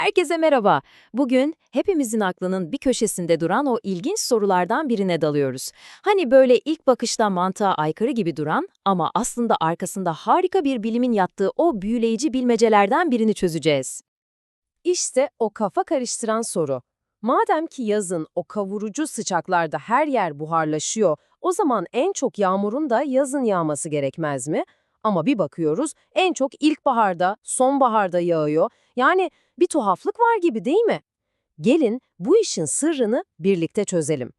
Herkese merhaba. Bugün hepimizin aklının bir köşesinde duran o ilginç sorulardan birine dalıyoruz. Hani böyle ilk bakışta mantığa aykırı gibi duran ama aslında arkasında harika bir bilimin yattığı o büyüleyici bilmecelerden birini çözeceğiz. İşte o kafa karıştıran soru. Madem ki yazın o kavurucu sıcaklarda her yer buharlaşıyor, o zaman en çok yağmurun da yazın yağması gerekmez mi? Ama bir bakıyoruz en çok ilkbaharda, sonbaharda yağıyor. Yani bir tuhaflık var gibi değil mi? Gelin bu işin sırrını birlikte çözelim.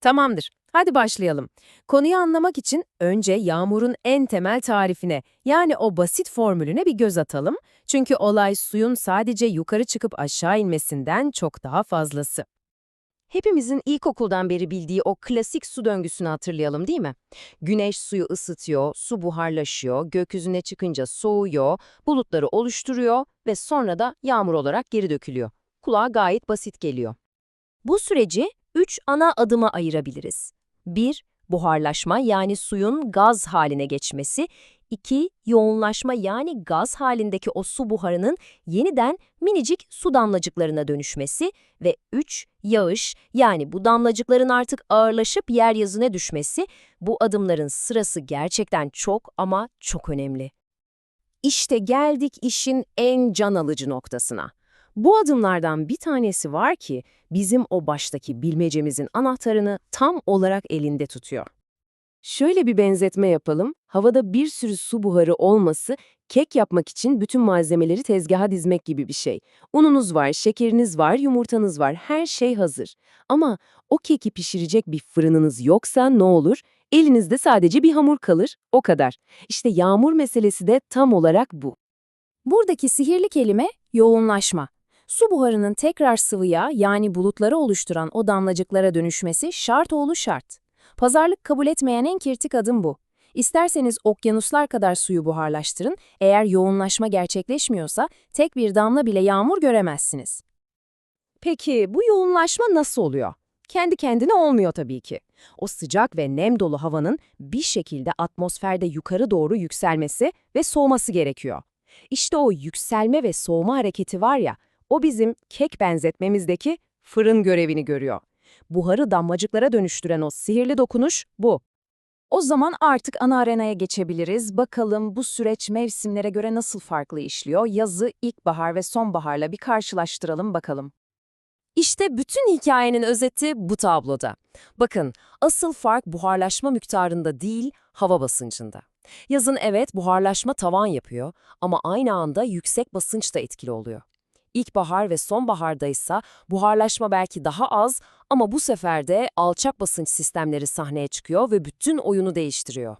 Tamamdır. Hadi başlayalım. Konuyu anlamak için önce yağmurun en temel tarifine, yani o basit formülüne bir göz atalım. Çünkü olay suyun sadece yukarı çıkıp aşağı inmesinden çok daha fazlası. Hepimizin ilkokuldan beri bildiği o klasik su döngüsünü hatırlayalım değil mi? Güneş suyu ısıtıyor, su buharlaşıyor, gökyüzüne çıkınca soğuyor, bulutları oluşturuyor ve sonra da yağmur olarak geri dökülüyor. Kulağa gayet basit geliyor. Bu süreci üç ana adıma ayırabiliriz. 1. Buharlaşma yani suyun gaz haline geçmesi. 2. Yoğunlaşma yani gaz halindeki o su buharının yeniden minicik su damlacıklarına dönüşmesi. Ve 3. Yağış yani bu damlacıkların artık ağırlaşıp yeryüzüne düşmesi. Bu adımların sırası gerçekten çok ama çok önemli. İşte geldik işin en can alıcı noktasına. Bu adımlardan bir tanesi var ki bizim o baştaki bilmecemizin anahtarını tam olarak elinde tutuyor. Şöyle bir benzetme yapalım. Havada bir sürü su buharı olması, kek yapmak için bütün malzemeleri tezgaha dizmek gibi bir şey. Ununuz var, şekeriniz var, yumurtanız var, her şey hazır. Ama o keki pişirecek bir fırınınız yoksa ne olur? Elinizde sadece bir hamur kalır, o kadar. İşte yağmur meselesi de tam olarak bu. Buradaki sihirli kelime yoğunlaşma. Su buharının tekrar sıvıya yani bulutları oluşturan o damlacıklara dönüşmesi şart oğlu şart. Pazarlık kabul etmeyen en kritik adım bu. İsterseniz okyanuslar kadar suyu buharlaştırın, eğer yoğunlaşma gerçekleşmiyorsa tek bir damla bile yağmur göremezsiniz. Peki bu yoğunlaşma nasıl oluyor? Kendi kendine olmuyor tabii ki. O sıcak ve nem dolu havanın bir şekilde atmosferde yukarı doğru yükselmesi ve soğuması gerekiyor. İşte o yükselme ve soğuma hareketi var ya, o bizim kek benzetmemizdeki fırın görevini görüyor. Buharı damlacıklara dönüştüren o sihirli dokunuş bu. O zaman artık ana arenaya geçebiliriz. Bakalım bu süreç mevsimlere göre nasıl farklı işliyor? Yazı, ilkbahar ve sonbaharla bir karşılaştıralım bakalım. İşte bütün hikayenin özeti bu tabloda. Bakın, asıl fark buharlaşma miktarında değil, hava basıncında. Yazın evet buharlaşma tavan yapıyor ama aynı anda yüksek basınç da etkili oluyor. İlkbahar ve sonbaharda ise buharlaşma belki daha az ama bu sefer de alçak basınç sistemleri sahneye çıkıyor ve bütün oyunu değiştiriyor.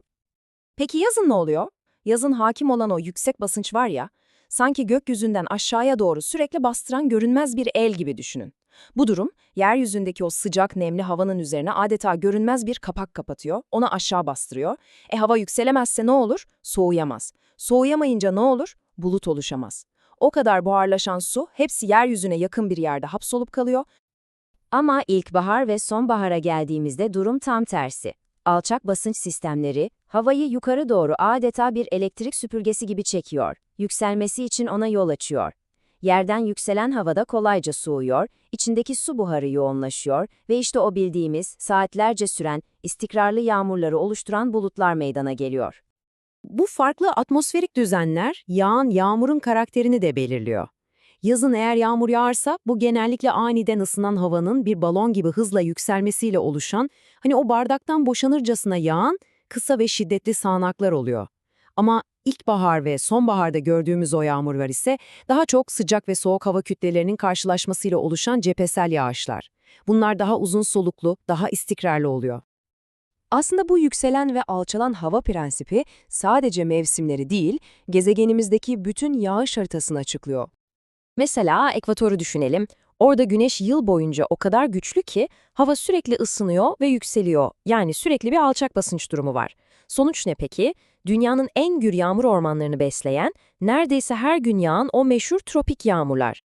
Peki yazın ne oluyor? Yazın hakim olan o yüksek basınç var ya, sanki gökyüzünden aşağıya doğru sürekli bastıran görünmez bir el gibi düşünün. Bu durum, yeryüzündeki o sıcak nemli havanın üzerine adeta görünmez bir kapak kapatıyor, onu aşağı bastırıyor. E hava yükselemezse ne olur? Soğuyamaz. Soğuyamayınca ne olur? Bulut oluşamaz. O kadar buharlaşan su hepsi yeryüzüne yakın bir yerde hapsolup kalıyor. Ama ilkbahar ve sonbahara geldiğimizde durum tam tersi. Alçak basınç sistemleri havayı yukarı doğru adeta bir elektrik süpürgesi gibi çekiyor. Yükselmesi için ona yol açıyor. Yerden yükselen havada kolayca soğuyor, içindeki su buharı yoğunlaşıyor ve işte o bildiğimiz saatlerce süren istikrarlı yağmurları oluşturan bulutlar meydana geliyor. Bu farklı atmosferik düzenler yağan yağmurun karakterini de belirliyor. Yazın eğer yağmur yağarsa bu genellikle aniden ısınan havanın bir balon gibi hızla yükselmesiyle oluşan, hani o bardaktan boşanırcasına yağan kısa ve şiddetli sağanaklar oluyor. Ama ilkbahar ve sonbaharda gördüğümüz o yağmurlar ise daha çok sıcak ve soğuk hava kütlelerinin karşılaşmasıyla oluşan cephesel yağışlar. Bunlar daha uzun soluklu, daha istikrarlı oluyor. Aslında bu yükselen ve alçalan hava prensibi sadece mevsimleri değil, gezegenimizdeki bütün yağış haritasını açıklıyor. Mesela ekvatoru düşünelim. Orada güneş yıl boyunca o kadar güçlü ki hava sürekli ısınıyor ve yükseliyor. Yani sürekli bir alçak basınç durumu var. Sonuç ne peki? Dünyanın en gür yağmur ormanlarını besleyen, neredeyse her gün yağan o meşhur tropik yağmurlar.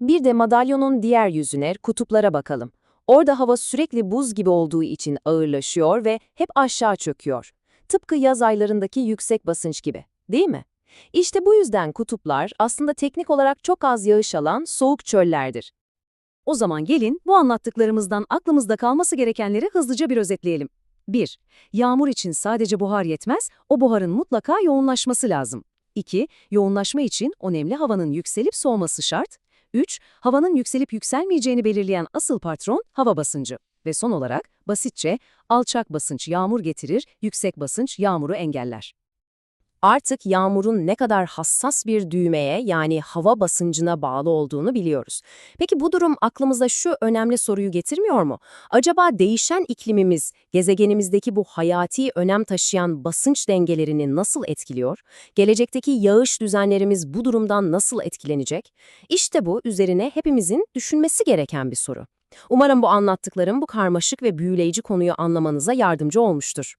Bir de madalyonun diğer yüzüne, kutuplara bakalım. Orada hava sürekli buz gibi olduğu için ağırlaşıyor ve hep aşağı çöküyor. Tıpkı yaz aylarındaki yüksek basınç gibi, değil mi? İşte bu yüzden kutuplar aslında teknik olarak çok az yağış alan soğuk çöllerdir. O zaman gelin bu anlattıklarımızdan aklımızda kalması gerekenleri hızlıca bir özetleyelim. 1. Yağmur için sadece buhar yetmez, o buharın mutlaka yoğunlaşması lazım. 2. Yoğunlaşma için o nemli havanın yükselip soğuması şart. 3. Havanın yükselip yükselmeyeceğini belirleyen asıl patron hava basıncı. Ve son olarak basitçe alçak basınç yağmur getirir, yüksek basınç yağmuru engeller. Artık yağmurun ne kadar hassas bir düğmeye yani hava basıncına bağlı olduğunu biliyoruz. Peki bu durum aklımıza şu önemli soruyu getirmiyor mu? Acaba değişen iklimimiz gezegenimizdeki bu hayati önem taşıyan basınç dengelerini nasıl etkiliyor? Gelecekteki yağış düzenlerimiz bu durumdan nasıl etkilenecek? İşte bu üzerine hepimizin düşünmesi gereken bir soru. Umarım bu anlattıklarım bu karmaşık ve büyüleyici konuyu anlamanıza yardımcı olmuştur.